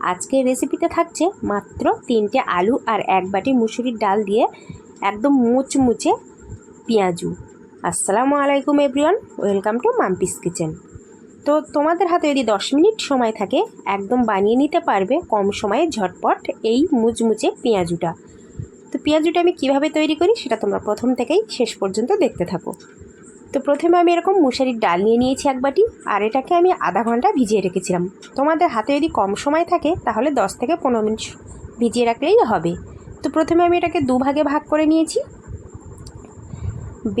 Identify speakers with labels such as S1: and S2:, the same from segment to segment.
S1: আজকের রেসিপিতে থাকছে মাত্র তিনটে আলু আর এক বাটি মুসুরির ডাল দিয়ে একদম মুচমুচে পেঁয়াজু। আসসালামু আলাইকুম everyone welcome to Mampi's kitchen তো তোমাদের হাতে যদি দশ মিনিট সময় থাকে, একদম বানিয়ে নিতে পারবে কম সময়ে ঝটপট এই মুচমুচে পেঁয়াজুটা। তো পেঁয়াজুটা আমি কীভাবে তৈরি করি, সেটা তোমরা প্রথম থেকেই শেষ পর্যন্ত দেখতে থাকো। তো প্রথমে আমি এরকম মুসারির ডাল নিয়ে নিয়েছি এক বাটি, আর এটাকে আমি আধা ঘণ্টা ভিজিয়ে রেখেছিলাম। তোমাদের হাতে যদি কম সময় থাকে, তাহলে দশ থেকে পনেরো মিনিট ভিজিয়ে রাখলেই হবে। তো প্রথমে আমি এটাকে দুভাগে ভাগ করে নিয়েছি।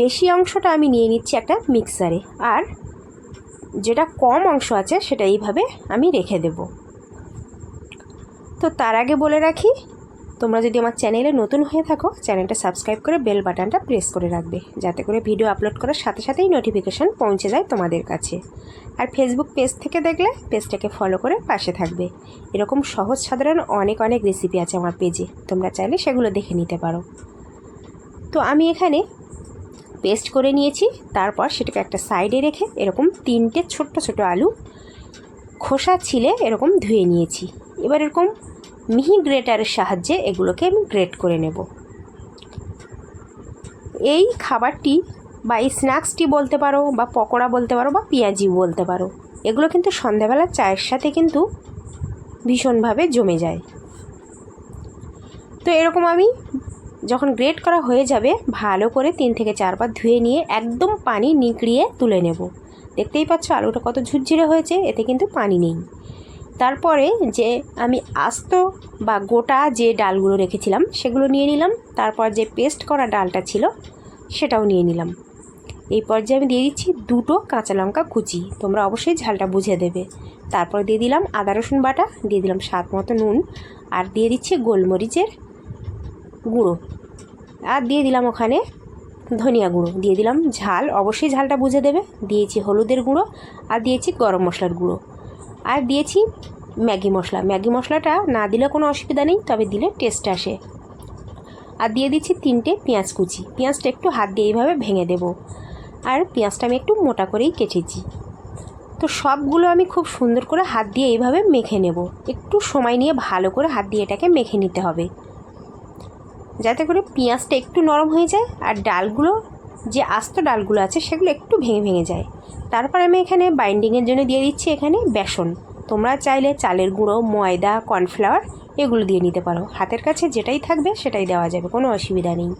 S1: বেশি অংশটা আমি নিয়ে নিচ্ছি একটা মিক্সারে, আর যেটা কম অংশ আছে, সেটা এইভাবে আমি রেখে দেব। তো তার আগে বলে রাখি তোমরা যদি আমার চ্যানেলে নতুন হয়ে থাকো, চ্যানেলটা সাবস্ক্রাইব করে বেল বাটনটা প্রেস করে রাখবে, যাতে করে ভিডিও আপলোড করার সাথে সাথেই নোটিফিকেশান পৌঁছে যায় তোমাদের কাছে। আর ফেসবুক পেজ থেকে দেখলে পেজটাকে ফলো করে পাশে থাকবে। এরকম সহজ সাধারণ অনেক অনেক রেসিপি আছে আমার পেজে তোমরা চাইলে সেগুলো দেখে নিতে পারো। তো আমি এখানে পেস্ট করে নিয়েছি, তারপর সেটাকে একটা সাইডে রেখে এরকম তিনটে ছোট্ট ছোট আলু খোসা ছিলে এরকম ধুয়ে নিয়েছি। এবার এরকম মিহি গ্রেটারের সাহায্যে এগুলোকে আমি গ্রেট করে নেব। এই খাবারটি বা এই স্ন্যাক্সটি বলতে পারো বা পকোড়া বলতে পারো বা পেঁয়াজি বলতে পারো, এগুলো কিন্তু সন্ধ্যাবেলা চায়ের সাথে কিন্তু ভীষণভাবে জমে যায়। তো এরকম আমি যখন গ্রেট করা হয়ে যাবে, ভালো করে তিন থেকে চারবার ধুয়ে নিয়ে একদম পানি নিকড়িয়ে তুলে নেব। দেখতেই পাচ্ছ আলুটা কত ঝুরঝুরে হয়েছে, এতে কিন্তু পানি নেই। তারপরে যে আমি আস্ত বা গোটা যে ডালগুলো রেখেছিলাম, সেগুলো নিয়ে নিলাম। তারপর যে পেস্ট করা ডালটা ছিল, সেটাও নিয়ে নিলাম। এই পর্যায়ে আমি দিয়ে দিচ্ছি দুটো কাঁচা লঙ্কা কুচি। তোমরা অবশ্যই ঝালটা বুঝে দেবে। তারপর দিয়ে দিলাম আদা রসুন বাটা, দিয়ে দিলাম স্বাদ মতো নুন, আর দিয়ে দিচ্ছি গোলমরিচের গুঁড়ো। আর দিয়ে দিলাম ওখানে ধনিয়া গুঁড়ো। দিয়ে দিলাম ঝাল। অবশ্যই ঝালটা বুঝে দেবে। দিয়েছি হলুদের গুঁড়ো, আর দিয়েছি গরম মশলার গুঁড়ো। আর দিয়েছি ম্যাগি মশলা। ম্যাগি মশলাটা না দিলে কোনো অসুবিধা নেই, তবে দিলে টেস্ট আসে। আর দিয়ে দিচ্ছি তিনটে পেঁয়াজ কুচি। পেঁয়াজটা একটু হাত দিয়ে এইভাবে ভেঙে দেব। আর পেঁয়াজটা আমি একটু মোটা করেই কেটেছি। তো সবগুলো আমি খুব সুন্দর করে হাত দিয়ে এইভাবে মেখে নেব। একটু সময় নিয়ে ভালো করে হাত দিয়ে এটাকে মেখে নিতে হবে। যাতে করে পেঁয়াজটা একটু নরম হয়ে যায় আর ডালগুলো, যে আস্ত ডালগুলো আছে সেগুলো একটু ভেঙে ভেঙে যায়। তারপর আমি এখানে বাইন্ডিংয়ের জন্য দিয়ে দিচ্ছি এখানে বেসন। তোমরা চাইলে চালের গুঁড়ো, ময়দা কর্নফ্লাওয়ার এগুলো দিয়ে নিতে পারো। হাতের কাছে যেটাই থাকবে সেটাই দেওয়া যাবে, কোনো অসুবিধা নেই।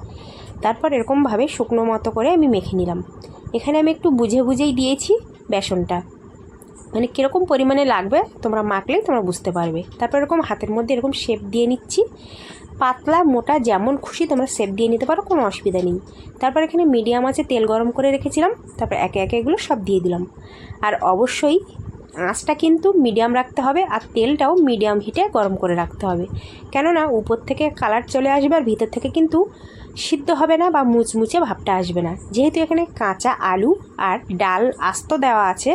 S1: তারপর এরকমভাবে শুকনো মতো করে আমি মেখে নিলাম। এখানে আমি একটু বুঝে বুঝেই দিয়েছি বেসনটা। মানে কীরকম পরিমাণে লাগবে তোমরা মাখলেই তোমরা বুঝতে পারবে। তারপর এরকম হাতের মধ্যে এরকম শেপ দিয়ে নিচ্ছি। পাতলা, মোটা, যেমন খুশি তোমরা শেপ দিয়ে নিতে পারো, কোনো অসুবিধা নেই। তারপর এখানে মিডিয়াম আছে, তেল গরম করে রেখেছিলাম। তারপর একে একে এগুলো সব দিয়ে দিলাম। আর অবশ্যই আঁচটা কিন্তু মিডিয়াম রাখতে হবে আর তেলটাও মিডিয়াম হিটে গরম করে রাখতে হবে। কেননা উপর থেকে কালার চলে আসবে আর ভিতর থেকে কিন্তু সিদ্ধ হবে না বা মুচমুচে ভাবটা আসবে না। যেহেতু এখানে কাঁচা আলু আর ডাল আস্ত দেওয়া আছে,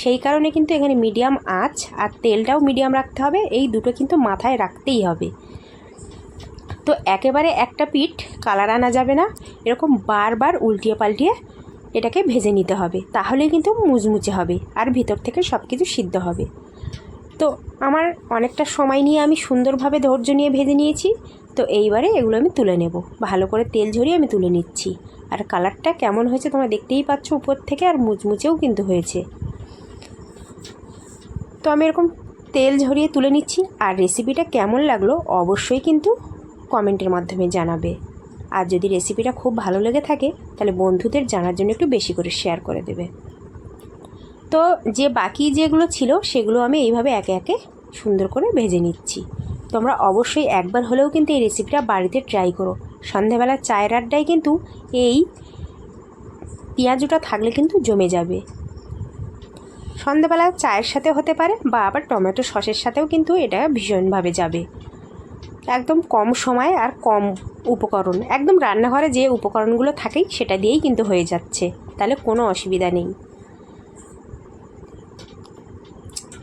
S1: সেই কারণে কিন্তু এখানে মিডিয়াম আঁচ আর তেলটাও মিডিয়াম রাখতে হবে। এই দুটো কিন্তু মাথায় রাখতেই হবে। তো একেবারে একটা পিঠ কালার আনা যাবে না। এরকম বারবার উল্টিয়ে পাল্টিয়ে এটাকে ভেজে নিতে হবে। তাহলেই কিন্তু মুচমুচে হবে আর ভিতর থেকে সব কিছু সিদ্ধ হবে। তো আমার অনেকটা সময় নিয়ে আমি সুন্দরভাবে ধৈর্য নিয়ে ভেজে নিয়েছি। তো এইবারে এগুলো আমি তুলে নেব। ভালো করে তেল ঝরিয়ে আমি তুলে নিচ্ছি। আর কালারটা কেমন হয়েছে তোমরা দেখতেই পাচ্ছ উপর থেকে আর মুচমুচেও কিন্তু হয়েছে। তো আমি এরকম তেল ঝরিয়ে তুলে নিচ্ছি। আর রেসিপিটা কেমন লাগল অবশ্যই কিন্তু কমেন্টের মাধ্যমে জানাবে। আর যদি রেসিপিটা খুব ভালো লেগে থাকে, তাহলে বন্ধুদের জানার জন্য একটু বেশি করে শেয়ার করে দেবে। তো যে বাকি যেগুলো ছিল, সেগুলো আমি এইভাবে একে একে সুন্দর করে ভেজে নিচ্ছি। তোমরা অবশ্যই একবার হলেও কিন্তু এই রেসিপিটা বাড়িতে ট্রাই করো। সন্ধেবেলা চায়ের আড্ডায় কিন্তু এই পেঁয়াজুটা থাকলে কিন্তু জমে যাবে। সন্ধেবেলা চায়ের সাথে হতে পারে বা আবার টমেটো সসের সাথেও কিন্তু এটা ভীষণভাবে যাবে। একদম কম সময় আর কম উপকরণ। একদম রান্নাঘরে যে উপকরণগুলো থাকেই সেটা দিয়েই কিন্তু হয়ে যাচ্ছে। তাহলে কোনো অসুবিধা নেই।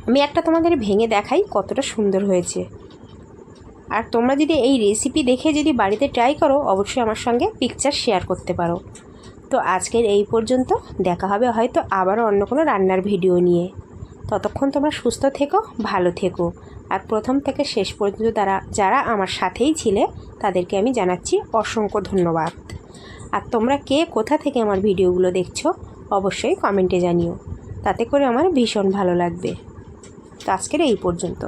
S1: আমি একটা তোমাদের ভেঙে দেখাই কতটা সুন্দর হয়েছে। আর তোমরা যদি এই রেসিপি দেখে যদি বাড়িতে ট্রাই করো, অবশ্যই আমার সঙ্গে পিকচার শেয়ার করতে পারো। তো আজকের এই পর্যন্ত, দেখা হবে হয়তো আবারও অন্য কোনো রান্নার ভিডিও নিয়ে। ততক্ষণ তোমরা সুস্থ থেকো, ভালো থেকো। আর প্রথম থেকে শেষ পর্যন্ত তারা, যারা আমার সাথেই ছিলে, তাদেরকে আমি জানাচ্ছি অসংখ্য ধন্যবাদ। আর তোমরা কে, কোথা থেকে আমার ভিডিওগুলো দেখছ, অবশ্যই কমেন্টে জানিও। তাতে করে আমার ভীষণ ভালো লাগবে। তো আজকের এই পর্যন্ত।